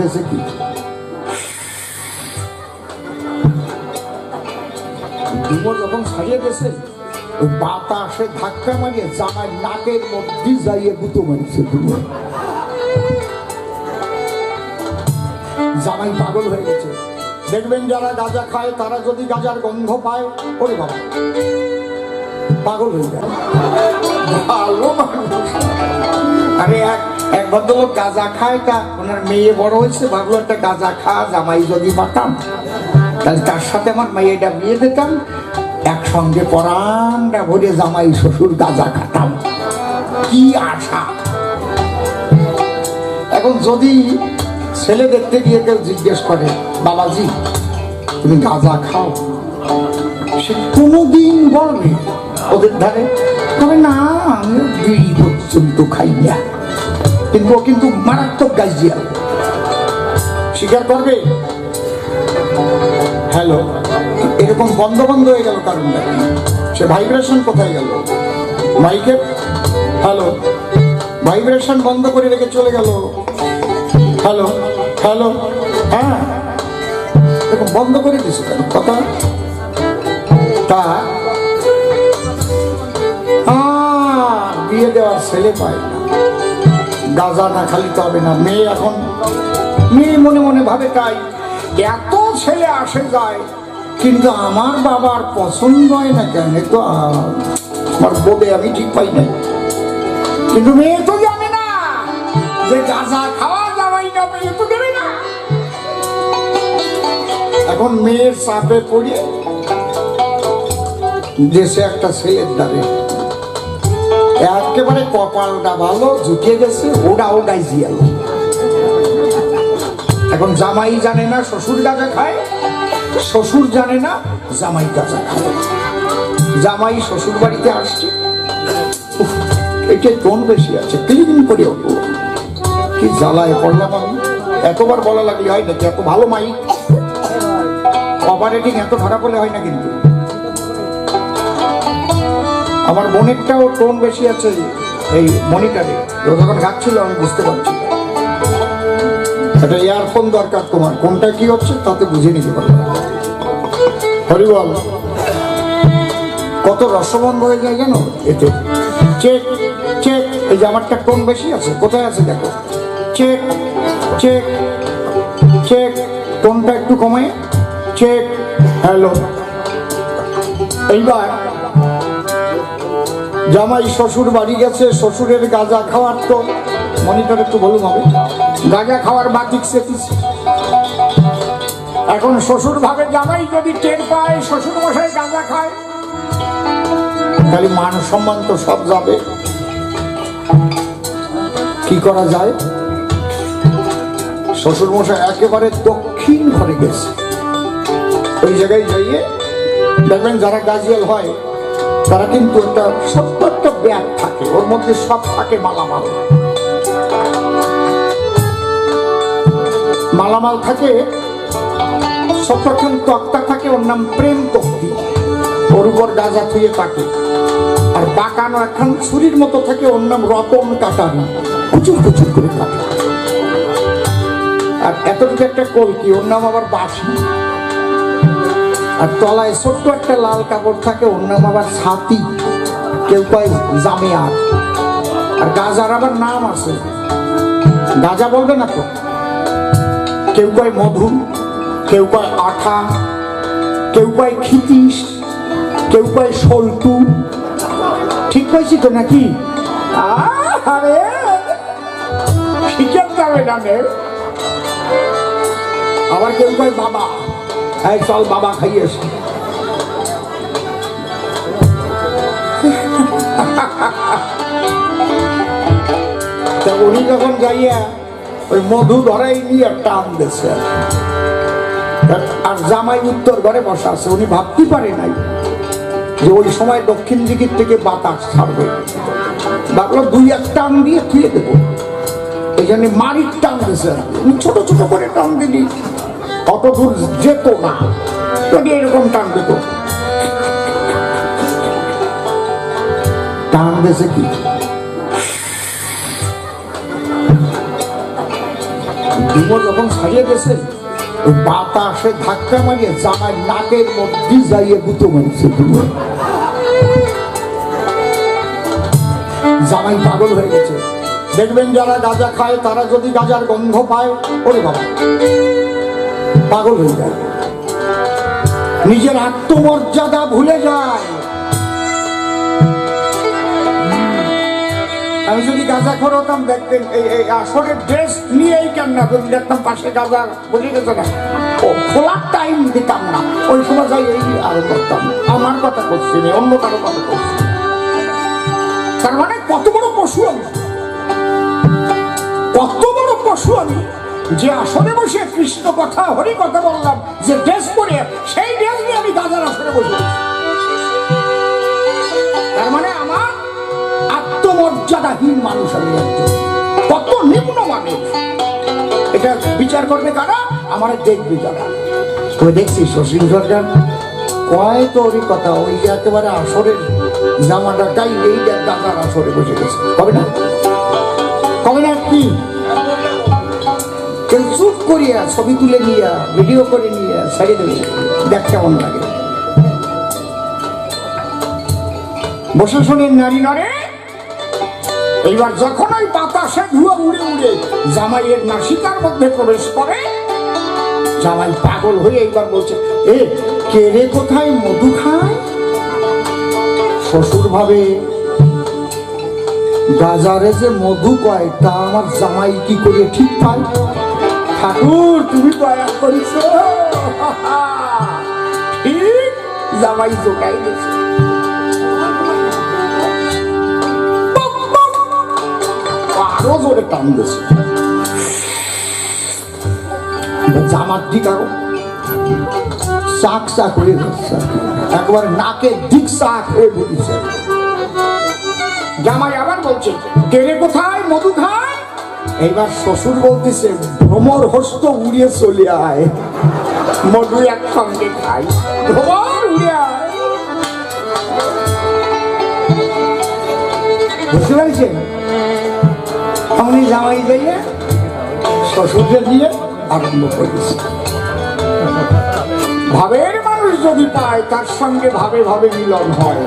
দেশে কি? ডুবো যখন ছাড়িয়ে গেছে বাতাসে ধাক্কা মারিয়ে জামাই নাকের মধ্যে যাইয়ে মারিছে জামাই পাগল হয়ে গেছে। দেখবেন যারা গাঁজা খায়, তারা যদি গাঁজার গন্ধ পায়, ওরে বাবা। পাগল হয়ে যায়। আরে এক এক ভদ্রলোক গাঁজা খায়, তা ওনার মেয়ে বড় হয়েছে, ভাবলো একটা গাঁজা খা, জামাই যদি পাতাম তাহলে তার সাথে আমার মেয়েটা বিয়ে দিতাম, একসঙ্গে পরানটা ভরে জামাই শ্বশুর গাঁজা খাতাম। কি আশা! এখন যদি ছেলে দেখতে গিয়ে কেউ জিজ্ঞেস করে, বাবাজি, তুমি গাঁজা খাও? সে কোনোদিন বলবে ওদের ধারে, তবে না আমি বিড়ি পর্যন্ত খাই না কিন্তু কিন্তু মারাত্মক গাইজিয়া। স্বীকার করবে? হ্যালো? এরকম বন্ধ বন্ধ হয়ে গেল কারণ সে ভাইব্রেশন কোথায় গেল? মাইকের হ্যালো? ভাইব্রেশন বন্ধ করে রেখে চলে গেল। হ্যালো? হ্যালো? হ্যাঁ। এরকম বন্ধ করে দিছে কেন? কথা? তা? বিয়ে দেওয়ার ছেলে পায় না। গাজা না খালি তো হবে না। মেয়ে এখন, মেয়ে মনে মনে ভাবে তাই, এত ছেলে আসে যায়, কিন্তু আমার বাবার পছন্দ হয় না কেন? তো আমার বোধে আমি ঠিক পাই নাই। কিন্তু মেয়ে তো জানে না যে গাঁজা খাওয়া যাওয়াই না, মেয়ে তো দেবে না। এখন মেয়ের চাপে পড়ে দেশে একটা ছেলের দ্বারে একেবারে কপালটা ভালো ঝুঁকে গেছে ওটাও গাইজিয়াল এখন জামাই জানে না, শ্বশুর গাঁজা খায়? শ্বশুর জানে না, জামাই গাঁজা খায়। জামাই শ্বশুর বাড়িতে আসছে। এটাই টোন বেশি আছে ক্লিন করে উঠবো কি জ্বালায় পড়লাম আমি। এতবার বলা লাগলে হয় নাকি? এত ভালো মাইক। অপারেটিং এত খারাপ হলে হয় না কিন্তু। আমার বোনেরটাও টোন বেশি আছে এই মনিটারে। যখন গাচ্ছিল আমি বুঝতে পারছি। একটা ইয়ারফোন দরকার তোমার। কোনটা কি হচ্ছে তাতে বুঝে নিতে পারবে হরিবল, কত রসবন্ধ হয়ে যায় জানো এতে? চেক চেক, এই যে আমারটা টোন বেশি আছে, কোথায় আছে দেখো? চেক চেক চেক, টোনটা একটু কমে চেক, হ্যালো। এইবার জামাই শ্বশুর বাড়ি গেছে, শ্বশুরের গাঁজা খাওয়ার তো মনিটর একটু বলুন হবে। গাঁজা খাওয়ার বাতিক সেটিস এখন শ্বশুর ভাবে জামাই যদি টের পায়, শ্বশুর মশাই গাঁজা খায়। খালি মান সম্মান তো সব যাবে। কি করা যায়? শ্বশুর মশাই একেবারে দক্ষিণ ঘরে গেছে। ওই জায়গায় যাইয়ে দেখবেন যারা গাজিয়াল হয় তারা কিন্তু একটা ছোট্ট একটা ব্যাগ থাকে, ওর মধ্যে সব থাকে মালামাল। মালামাল থাকে ছোট্ট তক্তা থাকে, ওর নাম প্রেম তক্তি। ওর উপর গাজা থুয়ে থাকে আর বাঁকানো এখন ছুরির মতো থাকে, ওর নাম রতন কাটানো কুচুর কুচুর করে কাটে। আর এতটুকু একটা কলকি, ওর নাম আবার বাসি আর তলায় ছোট্ট একটা লাল কাপড় থাকে নাম আবার ছাতি। কেউ কয় জামিয়ার আর গাজার আবার নাম আছে। গাজা বলবে না তো? কেউ কয়, মধু। কেউ কয়, আঠা। কেউ কয় খিতিস কেউ কয় সল্টু ঠিক কইছি তো নাকি? আরে না আবার কেউ কয়, বাবা। এই উনি যখন যাইয়া ওই মধু ধরাই নিয়ে টান দিছে আর জামাই উত্তর ঘরে বসা আছে, উনি ভাবতে পারে নাই যে ওই সময় দক্ষিণ দিকের থেকে বাতাস ছাড়বে। ভাবলো দুই এক টান দিয়ে থুয়ে দেবো। এই জন্য মারির টান উনি ছোট ছোট করে টান দিলি। অত দূর যেত না। যদি এরকম টান দিত। টান দিয়েছে কি? যখন ছাড়িয়ে গেছে বাতাসে ধাক্কা মারিয়ে জামাই নাকের মধ্যে যাইয়ে গুতো মারছে। জামাই পাগল হয়ে গেছে। দেখবেন যারা গাঁজা খায়, তারা যদি গাঁজার গন্ধ পায়, ওরে বাবা। পাগল হয়ে যায়। নিজের আত্মমর্যাদা ভুলে যায়। আমি যদি গাঁজা খোর হতাম দেখতেন এই এই আসরের ড্রেস নিয়েই কেন না যদি দেখতাম পাশে গাঁজা বুঝে গেছে না। ও খোলার টাইম দিতাম না। ওই সময় যাই এই আরও করতাম। আমার কথা করছি না, অন্য কারও কথা করছি তার মানে কত বড় পশু আমি। কত বড় পশু আমি। যে আসনে বসে কৃষ্ণ কথা, হরি কথা বললাম, যে ড্রেস পরে, সেই ড্রেস নিয়ে আমি গাজার আসনে বসে তার মানে আমার আত্মমর্যাদাহীন মানুষ আমি কত নিম্ন মানুষ এটা বিচার করবে কারা? আমার দেখবে যারা। তুই দেখছিস শশীন সরকার, কয় তো ওরই কথা, ওই যে একেবারে আসরের জামাটা, তাই এই দাদার আসরে বসে গেছে। কবে না? কবে না? কি? চুপ করিয়া ছবি তুলে নিয়া, ভিডিও করে নিয়ে ছেড়ে দেবে, দেখ কেমন লাগে। বসে শোনেন নারী নরে, এইবার যখন ওই বাতাসে ধুয়া উড়ে উড়ে জামাইয়ের নাসিকার মধ্যে প্রবেশ করে, জামাই পাগল হয়ে এইবার বলছে, এ, কে রে কোথায়? মধু খায়? শ্বশুর ভাবে গাজারে যে মধু কয়, তা আমার জামাই কি করে ঠিক পায়? ঠাকুর, তুমি দয়া করিস ঠিক জামাই জোগাই গেছে আরও জোরে টান জামার চাক চাক হয়ে যাচ্ছে একবার নাকে দিক চাক হয়ে ঢুকেছে জামাই আবার বলছে, গেলে কোথায়? মধু খায়? এইবার শ্বশুর বলতেছে, ভ্রমর হস্ত উড়িয়ে চলে আয়। মধু একসঙ্গে খাই। বুঝতে পারছেন? আমি জামাই দিয়ে শ্বশুরকে দিয়ে আরম্ভ করেছি ভাবের মানুষ যদি পায়, তার সঙ্গে ভাবে ভাবে মিলন হয়।